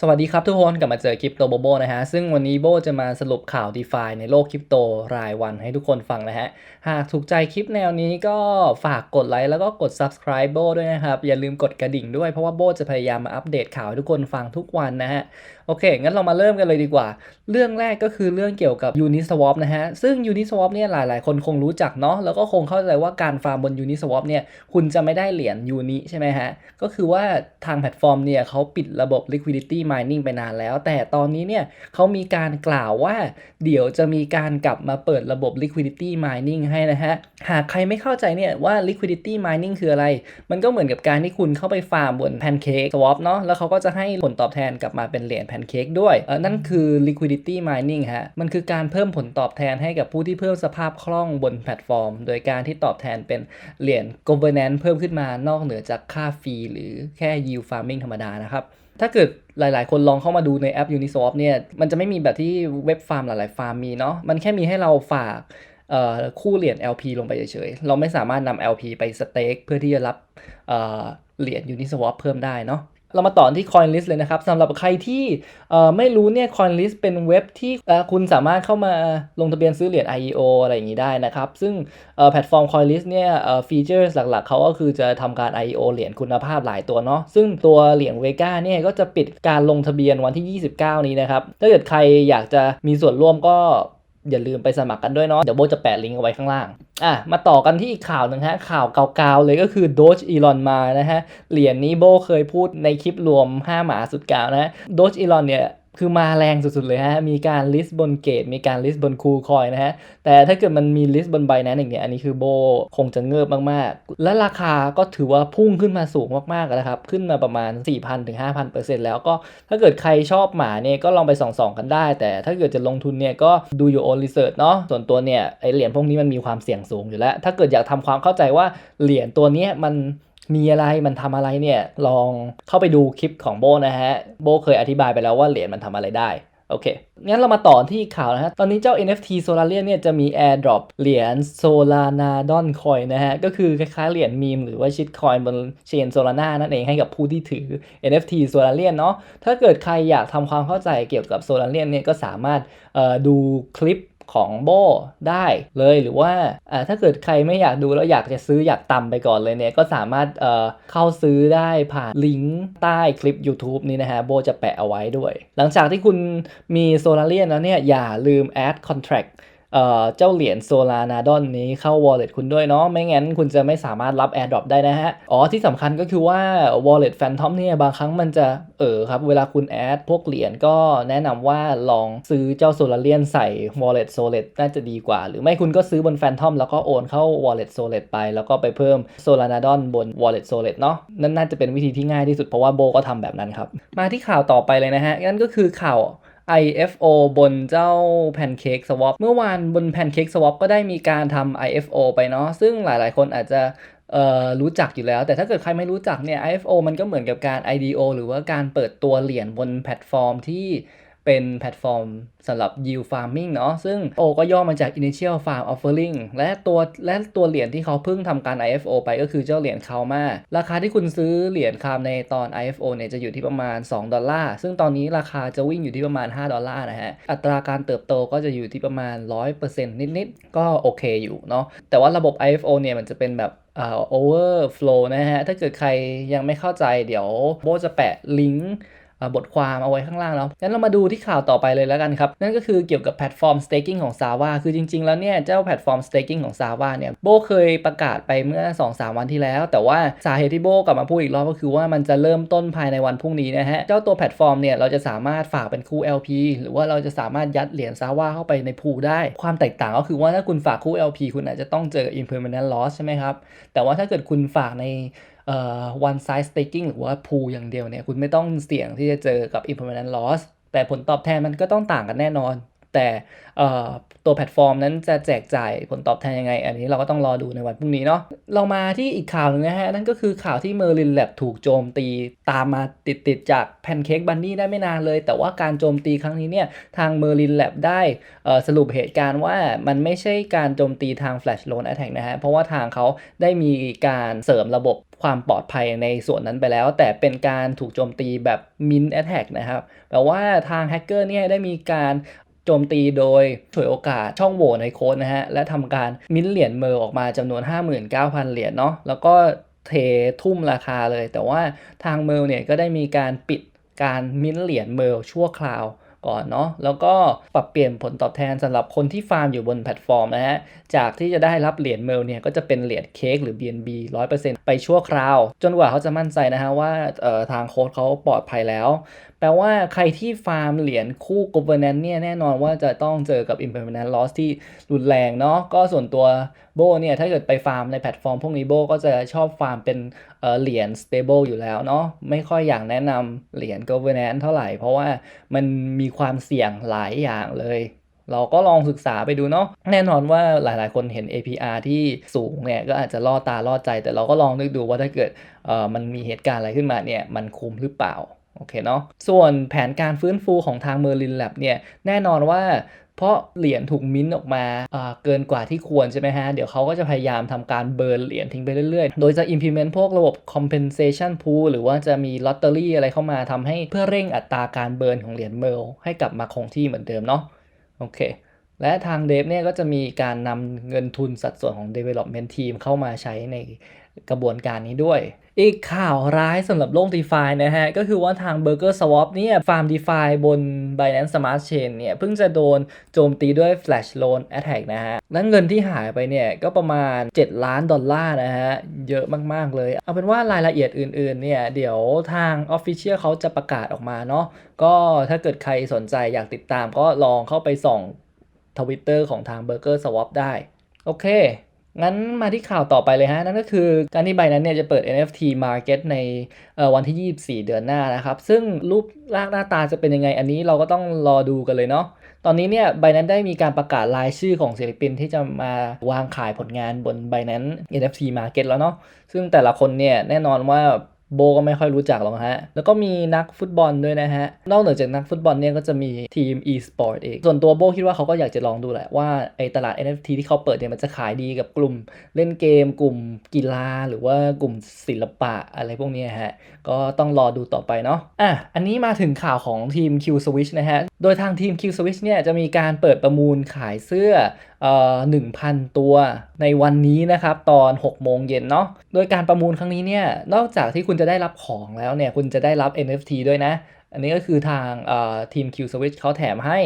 สวัสดีครับทุกคนกลับมาเจอคริปโตโบโบนะฮะ ซึ่งวันนี้โบจะมาสรุปข่าวดีฟาในโลกคริปโตรายวันให้ทุกคนฟังนะฮะ หากถูกใจคลิปแนวนี้ก็ฝากกดไลค์แล้วก็กด subscribe โบด้วยนะครับ อย่าลืมกดกระดิ่งด้วยเพราะว่าโบจะพยายามมาอัปเดตข่าวให้ทุกคนฟังทุกวันนะฮะ โอเค งั้นเรามาเริ่มกันเลยดีกว่า เรื่องแรกก็คือเรื่องเกี่ยวกับ Uniswap นะฮะ ซึ่ง Uniswap เนี่ยหลาย ๆ คนคงรู้จักเนาะ แล้วก็คงเข้าใจว่าการฟาร์มบน Uniswap เนี่ย คุณจะไม่ได้เหรียญ Uni ใช่ไหมฮะ ก็คือว่าทางแพลตฟอร์มเนี่ยเขาปิดระบบ liquidity mining ไปนานแล้ว แต่ตอนนี้เนี่ยเขามีการกล่าวว่าเดี๋ยวจะมีการกลับมาเปิดระบบ liquidity mining ให้นะฮะ หากใครไม่เข้าใจเนี่ยว่า liquidity mining คืออะไร มันก็เหมือนกับการที่คุณเข้าไปฟาร์มบน Pancake Swap เนาะ แล้วเขาก็จะให้ผลตอบแทนกลับมาเป็นเหรียญ Pancake ด้วยเออนั่นคือ liquidity mining ฮะ มันคือการเพิ่มผลตอบแทนให้กับผู้ที่เพิ่มสภาพคล่องบนแพลตฟอร์ม โดยการที่ตอบแทนเป็นเหรียญ governance เพิ่มขึ้นมานอกเหนือจากค่าฟรีหรือแค่ yield farming ธรรมดานะครับถ้าเกิดหลายๆ คนลองเข้ามาดูในแอป Uniswap เนี่ย มันจะไม่มีแบบที่เว็บฟาร์มหลายๆ ฟาร์มมีเนาะ มันแค่มีให้เราฝากคู่เหรียญ LP ลงไปเฉยๆ เราไม่สามารถนำ LP ไปสเต็กเพื่อที่จะรับเหรียญ Uniswap เพิ่มได้เนาะ เรามาต่อที่ CoinList เลยนะครับสำหรับใครที่ไม่รู้เนี่ย CoinList เป็นเว็บที่คุณสามารถเข้ามาลงทะเบียนซื้อเหรียญ IEO อะไรอย่างนี้ได้นะครับ ซึ่งแพลตฟอร์ม CoinList เนี่ยฟีเจอร์หลักๆ เขาก็คือจะทำการ IEO เหรียญคุณภาพหลายตัวเนาะซึ่งตัวเหรียญ Vega เนี่ยก็จะปิดการลงทะเบียนวันที่ 29 นี้นะครับ ถ้าเกิดใครอยากจะมีส่วนร่วมก็ อย่าลืมไปสมัครกันด้วยเนาะเดี๋ยวโบจะแปะลิงก์เอาไว้ข้างล่างอะมาต่อกันที่อีกข่าวหนึ่งฮะข่าวเก่าๆเลยก็คือโดจอีลอนมานะฮะเหรียญนี้โบเคยพูดในคลิปรวม 5 หมาสุดกาวนะฮะโดจอีลอนเนี่ย คือมาแรงสุดๆเลยฮะ มีการลิสต์บนเกต มีการลิสต์บนคูคอยนะฮะ แต่ถ้าเกิดมันมีลิสต์บนใบนั้นอย่างเงี้ย อันนี้คือโบคงจะเงิบมากๆ และราคาก็ถือว่าพุ่งขึ้นมาสูงมากๆนะครับ ขึ้นมาประมาณ 4,000ถึง5,000เปอร์เซ็นต์แล้วก็ถ้าเกิดใครชอบหมาเนี่ยก็ลองไปส่องๆกันได้ แต่ถ้าเกิดจะลงทุนเนี่ยก็ดูอยู่โอนรีเสิร์ชเนาะ ส่วนตัวเนี่ยไอเหรียญพวกนี้มันมีความเสี่ยงสูงอยู่แล้ว ถ้าเกิดอยากทำความเข้าใจว่าเหรียญตัวนี้มัน มีอะไรมันทำอะไรเนี่ย ลองเข้าไปดูคลิปของโบนะฮะ โบเคยอธิบายไปแล้วว่าเหรียญมันทำอะไรได้ โอเค งั้นเรามาต่อที่ข่าวนะฮะ ตอนนี้เจ้า NFT Solarian เนี่ยจะมี Airdrop เหรียญ Solanadon Coin นะฮะ ก็คือคล้ายๆเหรียญมีมหรือว่าชิดคอยบนเชน Solana นั่นเองให้กับผู้ที่ถือ NFT Solarian เนาะ ถ้าเกิดใครอยากทำความเข้าใจเกี่ยวกับ Solarian เนี่ยก็สามารถดูคลิป ของโบได้เลยหรือว่าถ้าเกิดใครไม่อยากดูแล้วอยากจะซื้ออยากตำไปก่อนเลยเนี่ยก็สามารถเเข้าซื้อได้ผ่านลิงก์ใต้คลิป YouTube นี้นะฮะโบจะแปะเอาไว้ด้วย หลังจากที่คุณมีโซลาเรียนแล้วเนี่ยอย่าลืม add contract เจ้าเหรียญโซลานาดอนนี้เข้า wallet คุณด้วยเนาะไม่งั้นคุณจะไม่สามารถรับ airdrop ได้นะฮะ อ๋อที่สำคัญก็คือว่า wallet phantom เนี่ยบางครั้งมันจะเออครับ เวลาคุณแอดพวกเหรียญก็แนะนำว่าลองซื้อเจ้าโซลาเรียนใส่ wallet solid น่าจะดีกว่า หรือไม่คุณก็ซื้อบน phantom แล้วก็โอนเข้า wallet solid ไป แล้วก็ไปเพิ่มโซลานาดอนบน wallet solid เนาะนั่นน่าจะเป็นวิธีที่ง่ายที่สุดเพราะว่าโบก็ทำแบบนั้นครับมาที่ข่าวต่อไปเลยนะฮะนั่นก็คือข่าว IFO บนเจ้า Pancake Swap เมื่อวานบน Pancake Swap ก็ได้มีการทำ IFO ไปเนาะซึ่งหลายๆ คนอาจจะรู้จักอยู่แล้ว แต่ถ้าเกิดใครไม่รู้จักเนี่ย IFO มันก็เหมือนกับการ IDO หรือว่าการเปิดตัวเหรียญบนแพลตฟอร์มที่ เป็นแพลตฟอร์มสำหรับ yield farming เนาะซึ่ง O ก็ย่อมาจาก initial farm offering และตัวและตัวเหรียญที่เขาเพิ่งทำการ IFO ไปก็คือเจ้าเหรียญคามาราคาที่คุณซื้อเหรียญคามในตอน IFO เนี่ยจะอยู่ที่ประมาณ 2 ดอลลาร์ ซึ่งตอนนี้ราคาจะวิ่งอยู่ที่ประมาณ 5 ดอลลาร์นะฮะ อัตราการเติบโตก็จะอยู่ที่ประมาณ 100%นิดๆ ก็โอเคอยู่เนาะแต่ว่าระบบ IFO เนี่ยมันจะเป็นแบบเอ่อ overflow นะฮะ ถ้าเกิดใครยังไม่เข้าใจเดี๋ยวโบจะแปะลิงก์ บทความเอาไว้ข้างล่างแล้วงั้นเรามาดูที่ข่าวต่อไปเลยแล้วกันครับ นั่นก็คือเกี่ยวกับแพลตฟอร์ม staking ของ Sava คือจริง ๆ แล้วเนี่ยเจ้าแพลตฟอร์ม staking ของ Sava เนี่ยโบเคยประกาศไปเมื่อ 2-3 วันที่แล้ว แต่ว่าสาเหตุที่โบกลับมาพูดอีกรอบก็คือว่ามันจะเริ่มต้นภายในวันพรุ่งนี้นะฮะ เจ้าตัวแพลตฟอร์มเนี่ยเราจะสามารถฝากเป็นคู่ LP หรือว่าเราจะสามารถยัดเหรียญ Sava เข้าไปในพูได้ ความแตกต่างก็คือว่าถ้าคุณฝากคู่ LP คุณอาจจะต้องเจอ impermanent loss ใช่ไหมครับแต่ว่าถ้าเกิดคุณฝากใน เอ่อ one size staking หรือว่า pool อย่างเดียวเนี่ย คุณไม่ต้องเสี่ยงที่จะเจอกับ impermanent loss แต่ผลตอบแทนมันก็ต้องต่างกันแน่นอน แต่ตัวแพลตฟอร์มนั้นจะแจกจ่ายผลตอบแทนยังไง อันนี้เราก็ต้องรอดูในวันพรุ่งนี้เนาะเรามาที่อีกข่าวหนึ่งนะฮะ นั่นก็คือข่าวที่ Merlin Lab ถูกโจมตีตามมาติดๆจาก Pancake Bunny ได้ไม่นานเลย แต่ว่าการโจมตีครั้งนี้เนี่ยทาง Merlin Lab ได้สรุปเหตุการณ์ว่ามันไม่ใช่การโจมตีทาง Flash Loan Attack นะฮะ เพราะว่าทางเขาได้มีการเสริมระบบ ความปลอดภัยในส่วนนั้นไปแล้ว แต่เป็นการถูกโจมตีแบบ min attack นะครับแปลว่าทางแฮกเกอร์เนี่ยได้มีการโจมตีโดยฉวยโอกาสช่องโหว่ในโค้ดนะฮะ และทำการมิ้นเหรียญเมอร์ออกมาจำนวน 59,000 เหรียญเนาะแล้วก็เททุ่มราคาเลย แต่ว่าทางเมอร์เนี่ยก็ได้มีการปิดการมิ้นเหรียญเมอร์ชั่วคราว ก่อนเนาะแล้วก็ปรับเปลี่ยนผลตอบแทนสำหรับคนที่ฟาร์มอยู่บนแพลตฟอร์มนะฮะจากที่จะได้รับเหรียญเมลเนี่ยก็จะเป็นเหรียญเค้กหรือ BNB 100%ไปชั่วคราว จนกว่าเขาจะมั่นใจนะฮะว่าทางโค้ดเขาปลอดภัยแล้ว แปลว่าใครที่ฟาร์มเหรียญคู่ governance เนี่ยแน่นอนว่าจะต้องเจอกับ impermanent loss ที่รุนแรงเนาะก็ส่วนตัวโบเนี่ยถ้าเกิดไปฟาร์มในแพลตฟอร์มพวกนี้โบก็จะชอบฟาร์มเป็นเหรียญ stable อยู่แล้วเนาะไม่ค่อยอยากแนะนำเหรียญ governance เท่าไหร่ เพราะว่ามันมีความเสี่ยงหลายอย่างเลยเราก็ลองศึกษาไปดูเนาะแน่นอนว่าหลายๆ คนเห็น APR ที่สูงเนี่ยก็อาจจะล่อตาล่อใจ แต่เราก็ลองนึกดูว่าถ้าเกิดมันมีเหตุการณ์อะไรขึ้นมาเนี่ยมันคุ้มหรือเปล่า โอเคเนาะส่วนแผนการฟื้นฟูของทาง Merlin Lab เนี่ยแน่นอนว่าเพราะเหรียญถูกมิ้นออกมาเกินกว่าที่ควรใช่ไหมฮะ เดี๋ยวเขาก็จะพยายามทำการเบิร์นเหรียญทิ้งไปเรื่อยๆ โดยจะ implement พวกระบบ compensation pool หรือว่าจะมีลอตเตอรี่อะไรเข้ามาทำให้เพื่อเร่งอัตราการเบิร์นของเหรียญเมลให้กลับมาคงที่เหมือนเดิมเนาะโอเค และทางเดฟเนี่ยก็จะมีการนำเงินทุนสัดส่วนของ development team เข้ามาใช้ในกระบวนการนี้ด้วย อีกข่าวร้ายสำหรับโลก d e f านะฮะ ก็คือว่าทาง Burger Swap เนี่ยฟาร์ม d e f าบน Binance Smart Chain เนี่ยเพิ่งจะโดนโจมตีด้วย Flash Loan Attack นะฮะและเงินที่หายไปเนี่ยก็ประมาณ 7 ล้านดอลลาร์นะฮะ เยอะมาก ๆ เลย เอาเป็นว่ารายละเอียดอื่น ๆ เนี่ย เดี๋ยวทาง Official เขาจะประกาศออกมาเนาะก็ถ้าเกิดใครสนใจอยากติดตามก็ลองเข้าไปส่อง ทวิตเตอร์ของทาง Burger Swap ได้ โอเค งั้นมาที่ข่าวต่อไปเลยฮะ นั่นก็คือการที่ไบนั้นเนี่ยจะเปิด NFT Market ในวันที่ 24 เดือนหน้านะครับ ซึ่งรูปร่างหน้าตาจะเป็นยังไงอันนี้เราก็ต้องรอดูกันเลยเนาะตอนนี้เนี่ยไบนั้นได้มีการประกาศรายชื่อของศิลปินที่จะมาวางขายผลงานบน b บนั้น NFT Market แล้วเนาะซึ่งแต่ละคนเนี่ยแน่นอนว่า โบก็ไม่ค่อยรู้จักหรอกฮะ แล้วก็มีนักฟุตบอลด้วยนะฮะ นอกเหนือจากนักฟุตบอลเนี่ยก็จะมีทีม e-sport เอง ส่วนตัวโบคิดว่าเขาก็อยากจะลองดูแหละว่าไอตลาด NFT ที่เขาเปิดเนี่ยมันจะขายดีกับกลุ่มเล่นเกม กลุ่มกีฬา หรือว่ากลุ่มศิลปะอะไรพวกนี้ฮะ ก็ต้องรอดูต่อไปเนาะ อะ อันนี้มาถึงข่าวของทีม Q Switch นะฮะ โดยทางทีม Q Switch เนี่ยจะมีการเปิดประมูลขายเสื้อ เอ่อ1,000ตัวในวันนี้นะครับตอน 6 โมงเย็นเนาะโดยการประมูลครั้งนี้เนี่ยนอกจากที่คุณจะได้รับของแล้วเนี่ยคุณจะได้รับ NFT ด้วยนะ อันนี้ก็คือทางทีม Q Switch เขาแถมให้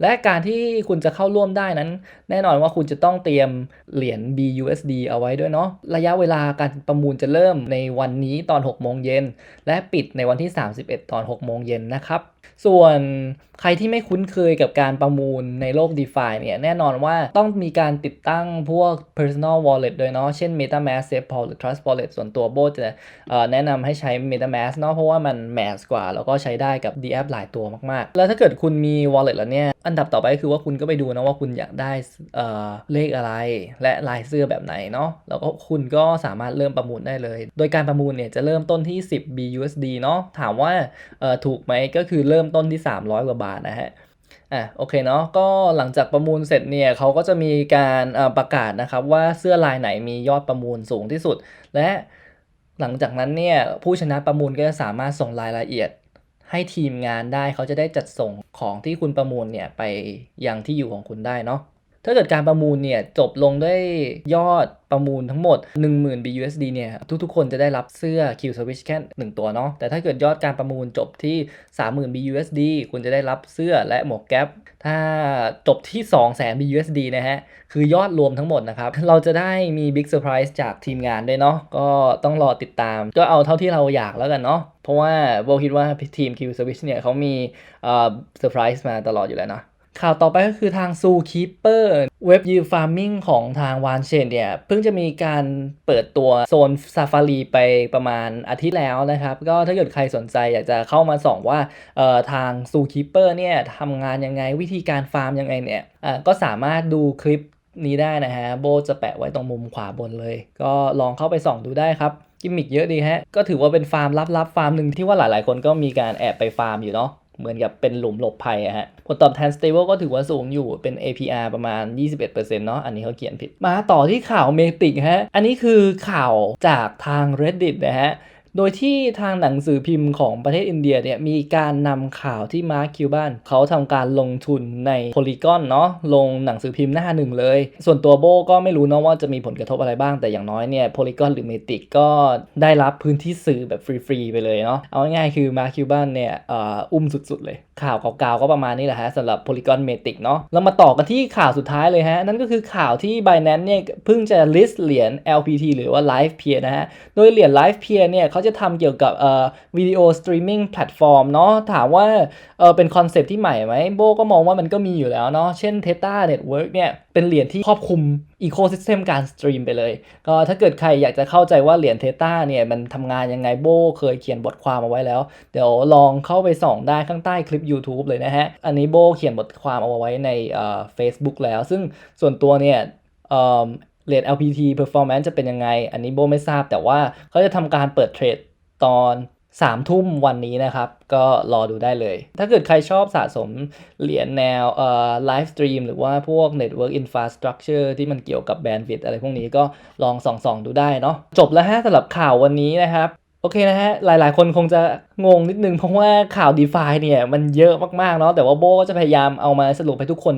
และการที่คุณจะเข้าร่วมได้นั้น แน่นอนว่าคุณจะต้องเตรียมเหรียญ BUSD เอาไว้ด้วยเนาะระยะเวลาการประมูลจะเริ่มในวันนี้ตอน 6 โมงเย็นและปิดในวันที่ 31 ตอน 6 โมงเย็นนะครับส่วนใครที่ไม่คุ้นเคยกับการประมูลในโลก DeFi เนี่ย แน่นอนว่าต้องมีการติดตั้งพวก personal wallet โดยเนาะ เช่น MetaMask SafePal หรือ Trust Wallet ส่วนตัวโบจะแนะนำให้ใช้ MetaMask เนาะ เพราะว่ามันแมสกว่า แล้วก็ใช้ได้กับ d a p หลายตัวมาก ๆ แล้วถ้าเกิดคุณมี wallet แล้วเนี่ย อันดับต่อไปคือว่าคุณก็ไปดูนะว่าคุณอยากได้เลขอะไร และลายเสื้อแบบไหนเนาะ แล้วก็คุณก็สามารถเริ่มประมูลได้เลย โดยการประมูลเนี่ยจะเริ่มต้นที่ 10 BUSD เนาะ ถามว่าถูกไหมก็คือเริ่มต้นที่ 300 กว่าบาทนะฮะอะโอเคเนาะก็หลังจากประมูลเสร็จเนี่ยเขาก็จะมีการประกาศนะครับว่าเสื้อลายไหนมียอดประมูลสูงที่สุด และหลังจากนั้นเนี่ยผู้ชนะประมูลก็จะสามารถส่งรายละเอียดให้ทีมงานได้เขาจะได้จัดส่งของที่คุณประมูลเนี่ยไปยังที่อยู่ของคุณได้เนาะ ถ้าเกิดการประมูลเนี่ยจบลงด้วยยอดประมูลทั้งหมด 10,000 BUSD เนี่ยทุกๆ คนจะได้รับเสื้อ Q Switch แค่1ตัวเนาะแต่ถ้าเกิดยอดการประมูลจบที่ 30,000 BUSD คุณจะได้รับเสื้อและหมวกแก๊ปถ้าจบที่ 200,000 BUSD นะฮะ คือยอดรวมทั้งหมดนะครับ เราจะได้มี Big Surprise จากทีมงานด้วยเนาะก็ต้องรอติดตาม ก็เอาเท่าที่เราอยากแล้วกันเนาะเพราะว่าโบคิดว่าทีม Q Switch เนี่ยเขามีเซอร์ไพรส์มาตลอดอยู่แล้วเนาะ ข่าวต่อไปก็คือทาง Zookeeper เว็บยูฟาร์มิงของทางวานเชนเนี่ยเพิ่งจะมีการเปิดตัวโซนซาฟารีไปประมาณอาทิตย์แล้วนะครับ ก็ถ้าเกิดใครสนใจอยากจะเข้ามาส่องว่าทาง Zookeeper เนี่ยทำงานยังไงวิธีการฟาร์มยังไงเนี่ยก็สามารถดูคลิปนี้ได้นะฮะโบจะแปะไว้ตรงมุมขวาบนเลย ก็ลองเข้าไปส่องดูได้ครับกิมมิกเยอะดีฮะก็ถือว่าเป็นฟาร์มลับๆฟาร์มหนึ่งที่ว่าหลายๆคนก็มีการแอบไปฟาร์มอยู่เนาะ เหมือนกับเป็นหลุมหลบภัยอะฮะ ผลตอบแทน stable ก็ถือว่าสูงอยู่เป็น APR ประมาณ 21%เนาะ อันนี้เขาเขียนผิด มาต่อที่ข่าวเมติกฮะ อันนี้คือข่าวจากทาง reddit นะฮะ โดยที่ทางหนังสือพิมพ์ของประเทศอินเดียเนี่ยมีการนำข่าวที่มาร์คคิวบันเขาทำการลงทุนในโพลีกอนเนาะลงหนังสือพิมพ์หน้าหนึ่งเลย ส่วนตัวโบก็ไม่รู้เนาะว่าจะมีผลกระทบอะไรบ้างแต่อย่างน้อยเนี่ยโพลีกอนหรือเมติกก็ได้รับพื้นที่สื่อแบบฟรีๆไปเลยเนาะเอาง่ายๆคือมาร์คคิวบันเนี่ยออุ้มสุดๆเลย ข่าวเก่าๆก็ประมาณนี้แหละฮะสำหรับ Polygon Matic เนาะเรามาต่อกันที่ข่าวสุดท้ายเลยฮะ นั่นก็คือข่าวที่ Binance เนี่ยเพิ่งจะ list เหรียญ LPT หรือว่า Live Peer นะฮะ โดยเหรียญ Live Peer เนี่ยเขาจะทำเกี่ยวกับเอ่อวิดีโอสตรีมมิ่งแพลตฟอร์มเนาะถามว่าเออเป็นคอนเซปที่ใหม่ไหมโบก็มองว่ามันก็มีอยู่แล้วเนาะเช่น t e t a Network เนี่ยเป็นเหรียญที่ครอบคลุมอีโค y ิสเต็มการสตรีมไปเลย ก็ถ้าเกิดใครอยากจะเข้าใจว่าเหรียญเทต้าเนี่ยมันทำงานยังไงโบเคยเขียนบทความเอาไว้แล้ว เดี๋ยวลองเข้าไปส่องได้ข้างใต้คลิป YouTube เลยนะฮะ อันนี้โบเขียนบทความเอาไว้ในเอ่อ Facebook แล้ว ซึ่งส่วนตัวเนี่ยเอ่อเรียญ LPT performance จะเป็นยังไง อันนี้โบไม่ทราบแต่ว่าเขาจะทำการเปิดเทรดตอนสามทุ่มวันนี้นะครับ ก็รอดูได้เลย ถ้าเกิดใครชอบสะสมเหรียญแนวเอ่อไลฟ์สตรีมหรือว่าพวก Network Infrastructure ที่มันเกี่ยวกับแบนด์วิดอะไรพวกนี้ก็ลองส่องๆดูได้เนาะจบแล้วฮะสำหรับข่าววันนี้นะครับ โอเคนะฮะ หลายๆ คนคงจะงงนิดนึงเพราะว่าข่าว d e f าเนี่ยมันเยอะมากๆเนาะแต่ว่าโบก็จะพยายามเอามาสรุปให้ทุกคน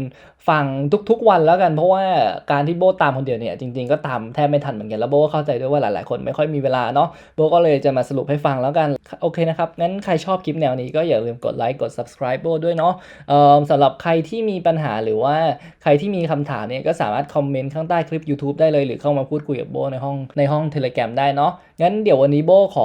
ฟังทุกๆวันแล้วกัน เพราะว่าการที่โบตามคนเดียวเนี่ยจริงๆก็ตามแทบไม่ทันเหมือนกันแล้วโบก็เข้าใจด้วยว่าหลายๆ คนไม่ค่อยมีเวลาเนาะโบก็เลยจะมาสรุปให้ฟังแล้วกันโอเคนะครับงั้นใครชอบคลิปแนวนี้ก็อย่าลืมกดไลค์กด subscribe โบด้วยเนาะเอ่อสำหรับใครที่มีปัญหาหรือว่าใครที่มีคำถามเนี่ยก็สามารถคอมเมนต์ข้างใต้คลิป YouTube ได้เลยหรือเข้ามาพูดคุยกับโบในห้องในห้อง Telegram ได้เนาะงั้นเดี๋ยววันนี้โบขอ